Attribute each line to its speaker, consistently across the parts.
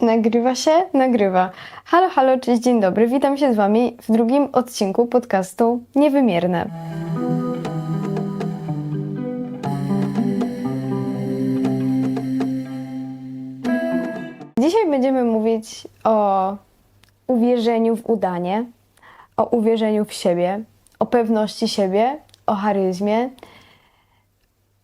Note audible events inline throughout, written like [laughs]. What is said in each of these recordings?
Speaker 1: Nagrywa się? Nagrywa. Halo, halo, cześć, dzień dobry. Witam się z Wami w drugim odcinku podcastu Niewymierne. Dzisiaj będziemy mówić o uwierzeniu w udanie, o uwierzeniu w siebie, o pewności siebie, o charyzmie.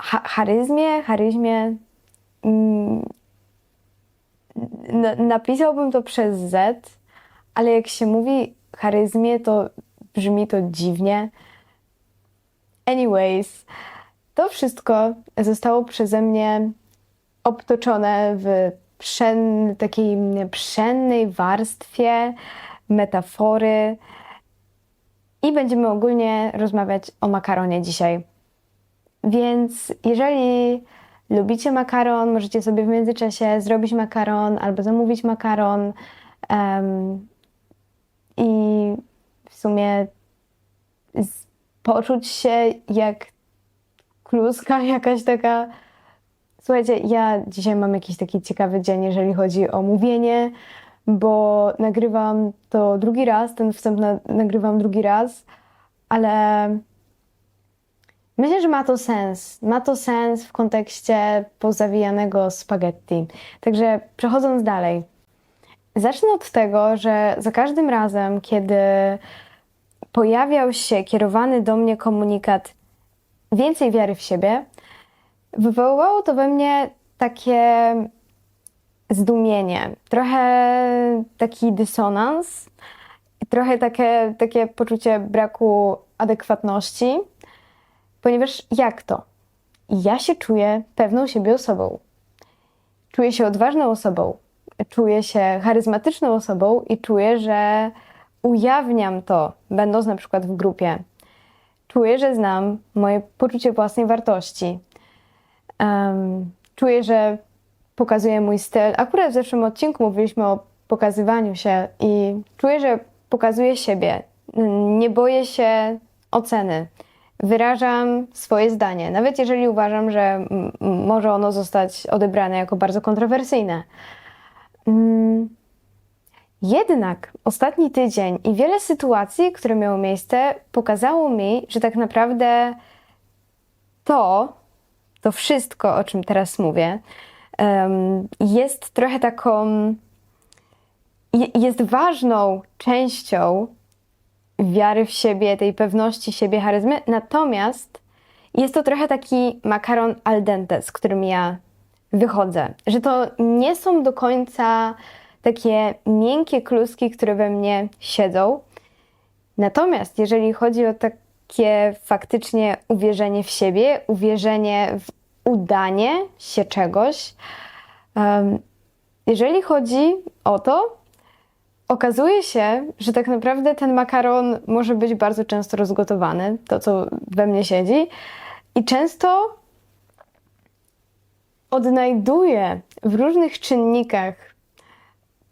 Speaker 1: Ha- charyzmie, charyzmie. Na- napisałbym to przez Z, ale jak się mówi charyzmie, to brzmi to dziwnie. Anyways, to wszystko zostało przeze mnie obtoczone w pszen, takiej pszennej warstwie metafory i będziemy ogólnie rozmawiać o makaronie dzisiaj. Więc jeżeli lubicie makaron, możecie sobie w międzyczasie zrobić makaron albo zamówić makaron em, i w sumie z, poczuć się jak kluska [laughs] jakaś taka. Słuchajcie, ja dzisiaj mam jakiś taki ciekawy dzień, jeżeli chodzi o mówienie, bo nagrywam to drugi raz, ten wstęp na, nagrywam drugi raz, ale Myślę, że ma to sens. Ma to sens w kontekście pozawijanego spaghetti. Także przechodząc dalej. Zacznę od tego, że za każdym razem, kiedy pojawiał się kierowany do mnie komunikat więcej wiary w siebie, wywoływało to we mnie takie zdumienie, trochę taki dysonans, trochę takie, takie poczucie braku adekwatności. Ponieważ jak to? Ja się czuję pewną siebie osobą. Czuję się odważną osobą. Czuję się charyzmatyczną osobą i czuję, że ujawniam to, będąc na przykład w grupie. Czuję, że znam moje poczucie własnej wartości. Em, czuję, że pokazuję mój styl. Akurat w zeszłym odcinku mówiliśmy o pokazywaniu się i czuję, że pokazuję siebie. Nie boję się oceny wyrażam swoje zdanie, nawet jeżeli uważam, że może ono zostać odebrane jako bardzo kontrowersyjne. Mm, Jednak ostatni tydzień i wiele sytuacji, które miały miejsce, pokazało mi, że tak naprawdę to, to wszystko, o czym teraz mówię, jest trochę taką, je- jest ważną częścią wiary w siebie, tej pewności siebie, charyzmy. Natomiast jest to trochę taki makaron al dente, z którym ja wychodzę. Że to nie są do końca takie miękkie kluski, które we mnie siedzą. Natomiast jeżeli chodzi o takie faktycznie uwierzenie w siebie, uwierzenie w udanie się czegoś, em, jeżeli chodzi o to, Okazuje się, że tak naprawdę ten makaron może być bardzo często rozgotowany, to co we mnie siedzi, i często odnajduję w różnych czynnikach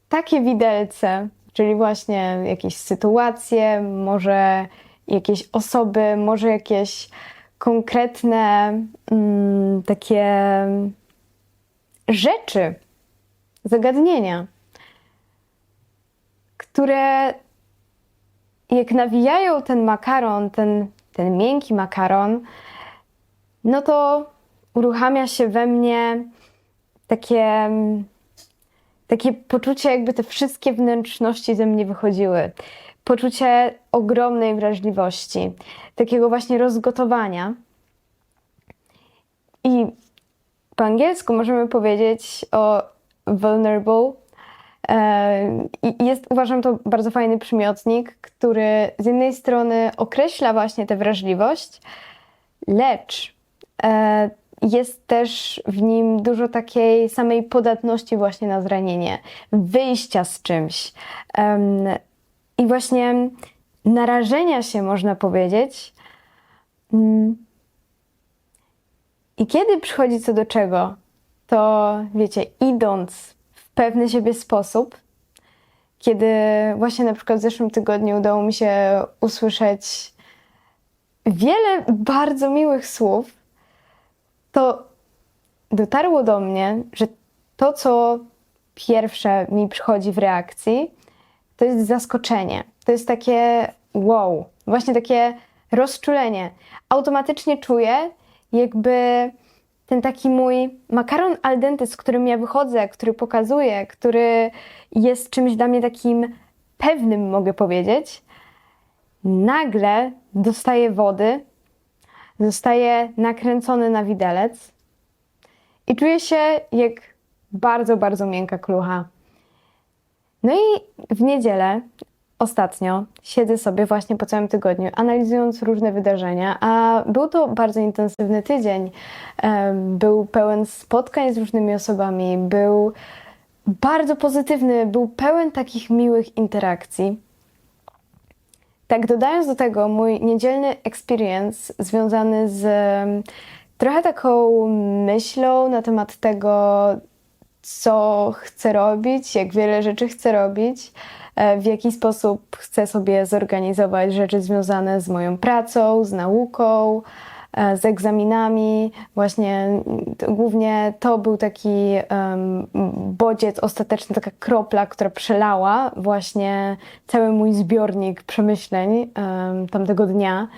Speaker 1: takie widelce, czyli właśnie jakieś sytuacje, może jakieś osoby, może jakieś konkretne mm, takie rzeczy, zagadnienia które jak nawijają ten makaron, ten, ten miękki makaron, no to uruchamia się we mnie takie, takie poczucie, jakby te wszystkie wnętrzności ze mnie wychodziły. Poczucie ogromnej wrażliwości, takiego właśnie rozgotowania. I po angielsku możemy powiedzieć o vulnerable, I jest, uważam, to bardzo fajny przymiotnik, który z jednej strony określa właśnie tę wrażliwość, lecz e, jest też w nim dużo takiej samej podatności właśnie na zranienie, wyjścia z czymś i właśnie narażenia się, można powiedzieć. Mm. I kiedy przychodzi co do czego, to wiecie, idąc pewny siebie sposób, kiedy właśnie na przykład w zeszłym tygodniu udało mi się usłyszeć wiele bardzo miłych słów, to dotarło do mnie, że to, co pierwsze mi przychodzi w reakcji, to jest zaskoczenie. To jest takie wow, właśnie takie rozczulenie. Automatycznie czuję, jakby ten taki mój makaron al dente, z którym ja wychodzę, który pokazuję, który jest czymś dla mnie takim pewnym, mogę powiedzieć, nagle dostaje wody, zostaje nakręcony na widelec i czuję się jak bardzo, bardzo miękka klucha. No i w niedzielę ostatnio siedzę sobie właśnie po całym tygodniu, analizując różne wydarzenia, a był to bardzo intensywny tydzień. Był pełen spotkań z różnymi osobami, był bardzo pozytywny, był pełen takich miłych interakcji. Tak, dodając do tego mój niedzielny experience związany z trochę taką myślą na temat tego, co chcę robić, jak wiele rzeczy chcę robić, w jaki sposób chcę sobie zorganizować rzeczy związane z moją pracą, z nauką, e, z egzaminami. Właśnie głównie to był taki bodziec ostateczny, taka kropla, która przelała właśnie cały mój zbiornik przemyśleń em, tamtego dnia.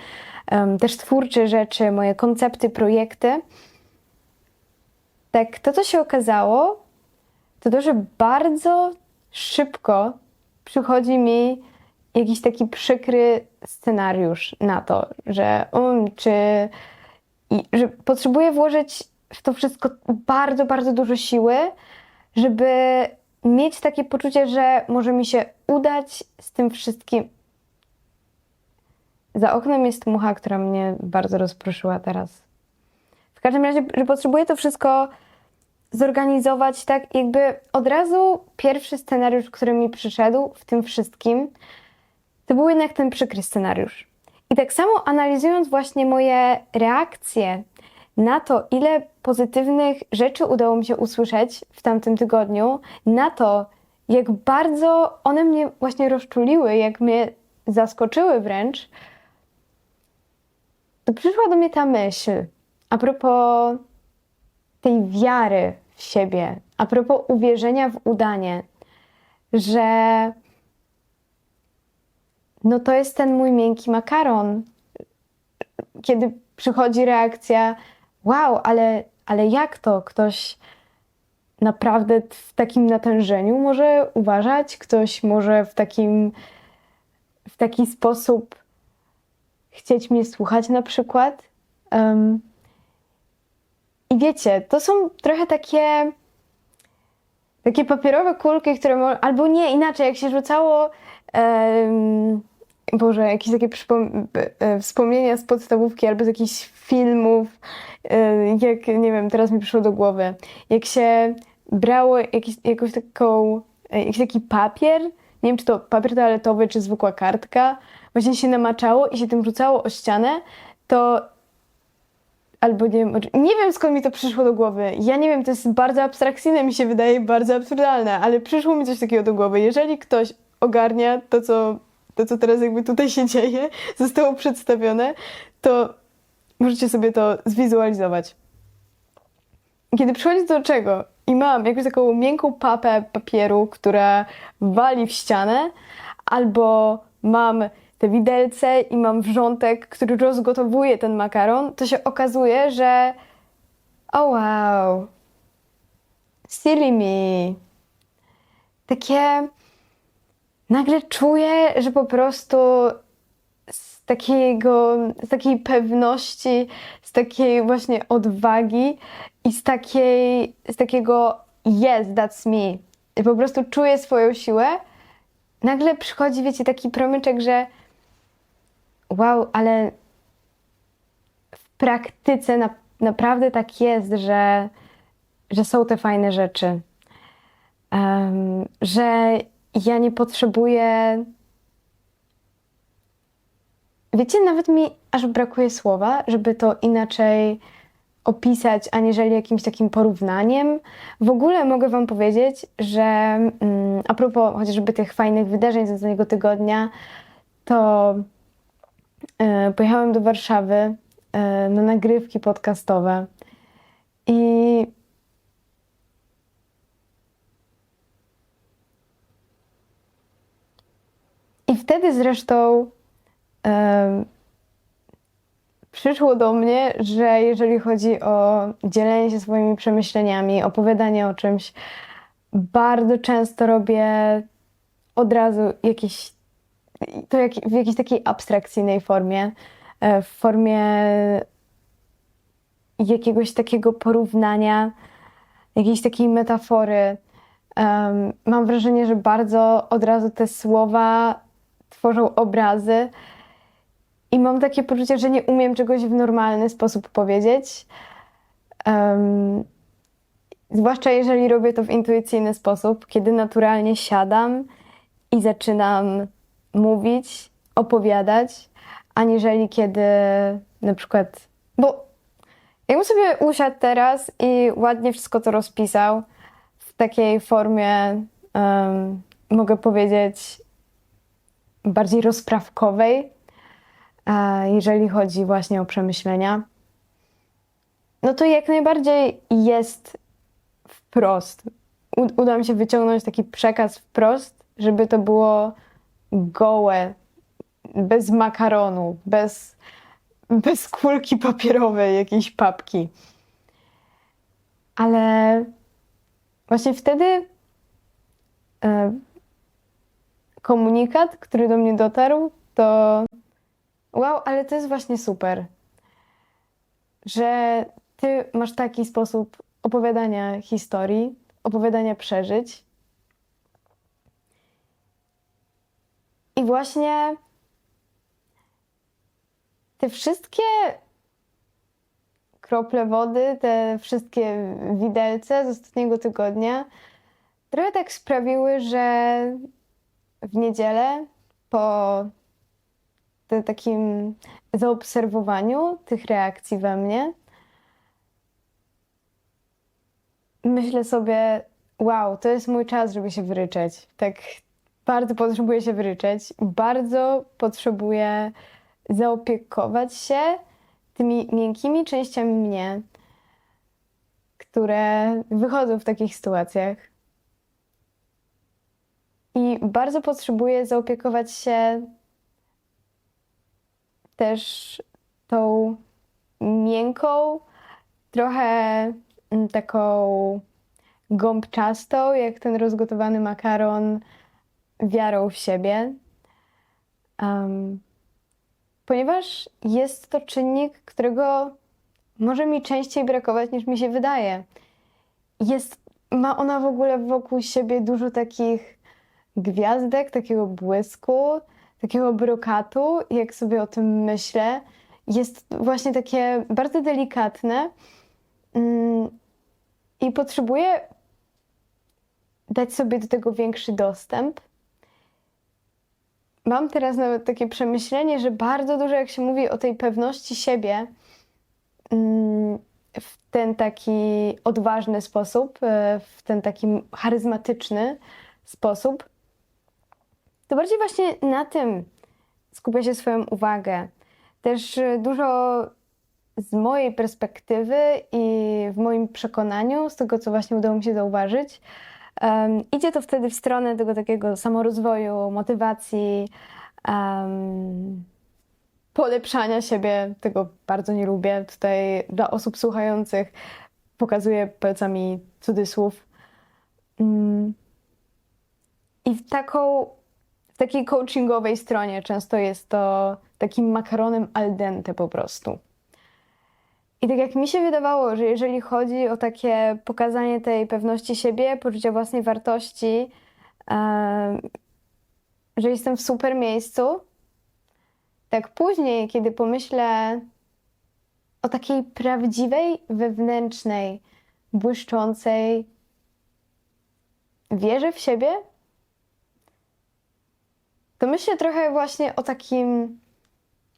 Speaker 1: Też twórcze rzeczy, moje koncepty, projekty. Tak, to co się okazało, to to, że bardzo szybko przychodzi mi jakiś taki przykry scenariusz na to, że um, czy i, że potrzebuję włożyć w to wszystko bardzo, bardzo dużo siły, żeby mieć takie poczucie, że może mi się udać z tym wszystkim. Za oknem jest mucha, która mnie bardzo rozproszyła teraz. W każdym razie, że potrzebuję to wszystko zorganizować tak, jakby od razu pierwszy scenariusz, który mi przyszedł w tym wszystkim, to był jednak ten przykry scenariusz. I tak samo analizując właśnie moje reakcje na to, ile pozytywnych rzeczy udało mi się usłyszeć w tamtym tygodniu, na to, jak bardzo one mnie właśnie rozczuliły, jak mnie zaskoczyły wręcz, to przyszła do mnie ta myśl a propos tej wiary w siebie, a propos uwierzenia w udanie, że no to jest ten mój miękki makaron. Kiedy przychodzi reakcja, wow, ale, ale jak to ktoś naprawdę w takim natężeniu może uważać, ktoś może w takim w taki sposób chcieć mnie słuchać na przykład. Um, I wiecie, to są trochę takie takie papierowe kulki, które albo nie, inaczej, jak się rzucało em, Boże, jakieś takie e, wspomnienia z podstawówki albo z jakichś filmów, e, jak, nie wiem, teraz mi przyszło do głowy, jak się brało jakiś, jakąś taką, e, jakiś taki papier, nie wiem, czy to papier toaletowy, czy zwykła kartka, właśnie się namaczało i się tym rzucało o ścianę, to albo nie wiem, nie wiem skąd mi to przyszło do głowy. Ja nie wiem, to jest bardzo abstrakcyjne, mi się wydaje bardzo absurdalne, ale przyszło mi coś takiego do głowy. Jeżeli ktoś ogarnia to, co, to, co teraz jakby tutaj się dzieje, [laughs] zostało przedstawione, to możecie sobie to zwizualizować. Kiedy przychodzi do czego i mam jakąś taką miękką papę papieru, która wali w ścianę, albo mam te widelce i mam wrzątek, który rozgotowuje ten makaron, to się okazuje, że oh wow, silly me. Takie nagle czuję, że po prostu z takiego, z takiej pewności, z takiej właśnie odwagi i z takiej, z takiego yes, that's me. I po prostu czuję swoją siłę. Nagle przychodzi, wiecie, taki promyczek, że wow, ale w praktyce na, naprawdę tak jest, że, że są te fajne rzeczy. Um, że ja nie potrzebuję. Wiecie, nawet mi aż brakuje słowa, żeby to inaczej opisać, aniżeli jakimś takim porównaniem. W ogóle mogę Wam powiedzieć, że mm, a propos chociażby tych fajnych wydarzeń z ostatniego tygodnia, to E, pojechałem do Warszawy e, na nagrywki podcastowe i I wtedy zresztą e, przyszło do mnie, że jeżeli chodzi o dzielenie się swoimi przemyśleniami, opowiadanie o czymś, bardzo często robię od razu jakieś to jak, w jakiejś takiej abstrakcyjnej formie, e, w formie jakiegoś takiego porównania, jakiejś takiej metafory. Em, mam wrażenie, że bardzo od razu te słowa tworzą obrazy i mam takie poczucie, że nie umiem czegoś w normalny sposób powiedzieć. Em, zwłaszcza jeżeli robię to w intuicyjny sposób, kiedy naturalnie siadam i zaczynam mówić, opowiadać, aniżeli kiedy na przykład. Bo jakbym sobie usiadł teraz i ładnie wszystko to rozpisał w takiej formie, em, mogę powiedzieć, bardziej rozprawkowej, jeżeli chodzi właśnie o przemyślenia, no to jak najbardziej jest wprost. Uda mi się wyciągnąć taki przekaz wprost, żeby to było gołe, bez makaronu, bez, bez kulki papierowej, jakiejś papki. Ale właśnie wtedy e, komunikat, który do mnie dotarł, to wow, ale to jest właśnie super, że ty masz taki sposób opowiadania historii, opowiadania przeżyć. I właśnie te wszystkie krople wody, te wszystkie widelce z ostatniego tygodnia trochę tak sprawiły, że w niedzielę po takim zaobserwowaniu tych reakcji we mnie, myślę sobie, wow, to jest mój czas, żeby się wyryczeć. Tak bardzo potrzebuję się wyryczeć, bardzo potrzebuję zaopiekować się tymi miękkimi częściami mnie, które wychodzą w takich sytuacjach. I bardzo potrzebuję zaopiekować się też tą miękką, trochę mm, taką gąbczastą, jak ten rozgotowany makaron, wiarą w siebie. Em, ponieważ jest to czynnik, którego może mi częściej brakować niż mi się wydaje. Jest, ma ona w ogóle wokół siebie dużo takich gwiazdek, takiego błysku, takiego brokatu, jak sobie o tym myślę. Jest właśnie takie bardzo delikatne mm, i potrzebuję dać sobie do tego większy dostęp. Mam teraz nawet takie przemyślenie, że bardzo dużo, jak się mówi o tej pewności siebie, mm, w ten taki odważny sposób, e, w ten taki charyzmatyczny sposób, to bardziej właśnie na tym skupia się swoją uwagę. Też e, dużo z mojej perspektywy i w moim przekonaniu, z tego co właśnie udało mi się zauważyć, em, idzie to wtedy w stronę tego takiego samorozwoju, motywacji, em, polepszania siebie. Tego bardzo nie lubię. Tutaj dla osób słuchających pokazuję palcami cudzysłów. Mm. I w taką, w takiej coachingowej stronie często jest to takim makaronem al dente po prostu. I tak jak mi się wydawało, że jeżeli chodzi o takie pokazanie tej pewności siebie, poczucia własnej wartości, że jestem w super miejscu, tak później, kiedy pomyślę o takiej prawdziwej, wewnętrznej, błyszczącej wierze w siebie, to myślę trochę właśnie o takim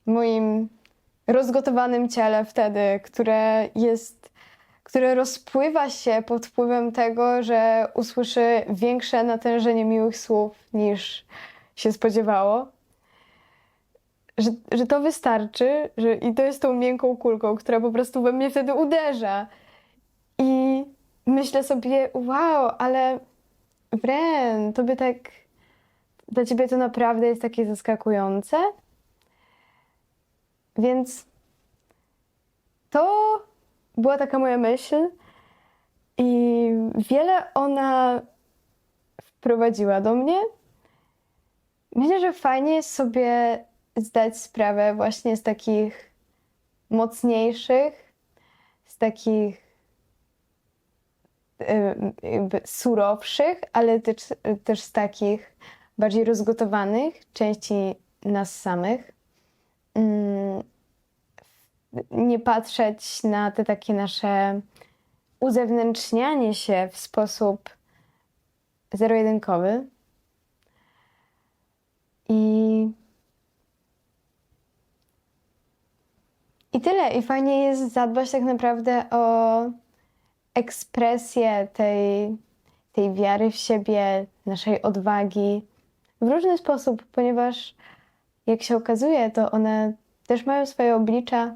Speaker 1: moim rozgotowanym ciele wtedy, które jest, które rozpływa się pod wpływem tego, że usłyszy większe natężenie miłych słów niż się spodziewało. Że, że to wystarczy, że, i to jest tą miękką kulką, która po prostu we mnie wtedy uderza. I myślę sobie, wow, ale Wren, to by tak dla ciebie to naprawdę jest takie zaskakujące. Więc to była taka moja myśl i wiele ona wprowadziła do mnie. Myślę, że fajnie jest sobie zdać sprawę właśnie z takich mocniejszych, z takich jakby surowszych, ale też, też z takich bardziej rozgotowanych części nas samych. Mm, Nie patrzeć na te takie nasze uzewnętrznianie się w sposób zero-jedynkowy. I, I tyle. I fajnie jest zadbać tak naprawdę o ekspresję tej, tej wiary w siebie, naszej odwagi w różny sposób, ponieważ jak się okazuje, to one też mają swoje oblicza,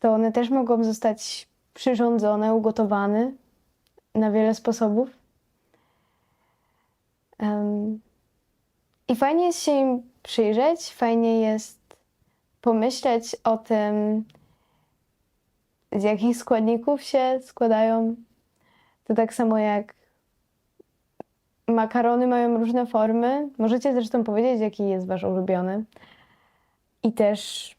Speaker 1: to one też mogą zostać przyrządzone, ugotowane na wiele sposobów. I fajnie jest się im przyjrzeć, fajnie jest pomyśleć o tym, z jakich składników się składają. To tak samo jak makarony mają różne formy. Możecie zresztą powiedzieć, jaki jest wasz ulubiony. I też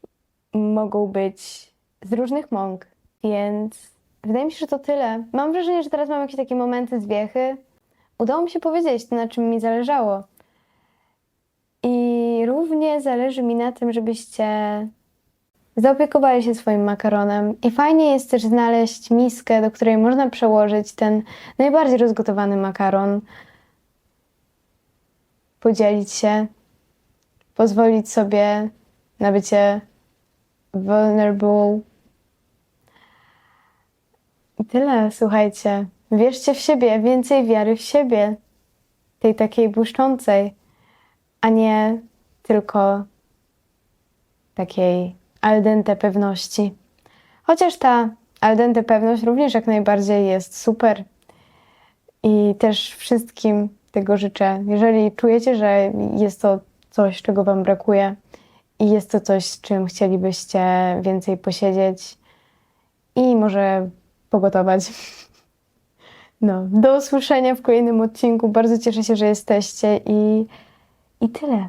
Speaker 1: mogą być z różnych mąk, więc wydaje mi się, że to tyle. Mam wrażenie, że teraz mam jakieś takie momenty zwiechy. Udało mi się powiedzieć na czym mi zależało. I równie zależy mi na tym, żebyście zaopiekowali się swoim makaronem. I fajnie jest też znaleźć miskę, do której można przełożyć ten najbardziej rozgotowany makaron, podzielić się, pozwolić sobie na bycie vulnerable. I tyle, słuchajcie. Wierzcie w siebie, więcej wiary w siebie, tej takiej błyszczącej, a nie tylko takiej al dente pewności. Chociaż ta al dente pewność również jak najbardziej jest super i też wszystkim tego życzę. Jeżeli czujecie, że jest to coś, czego Wam brakuje i jest to coś, z czym chcielibyście więcej posiedzieć i może pogotować. [laughs] No, do usłyszenia w kolejnym odcinku. Bardzo cieszę się, że jesteście i, i tyle.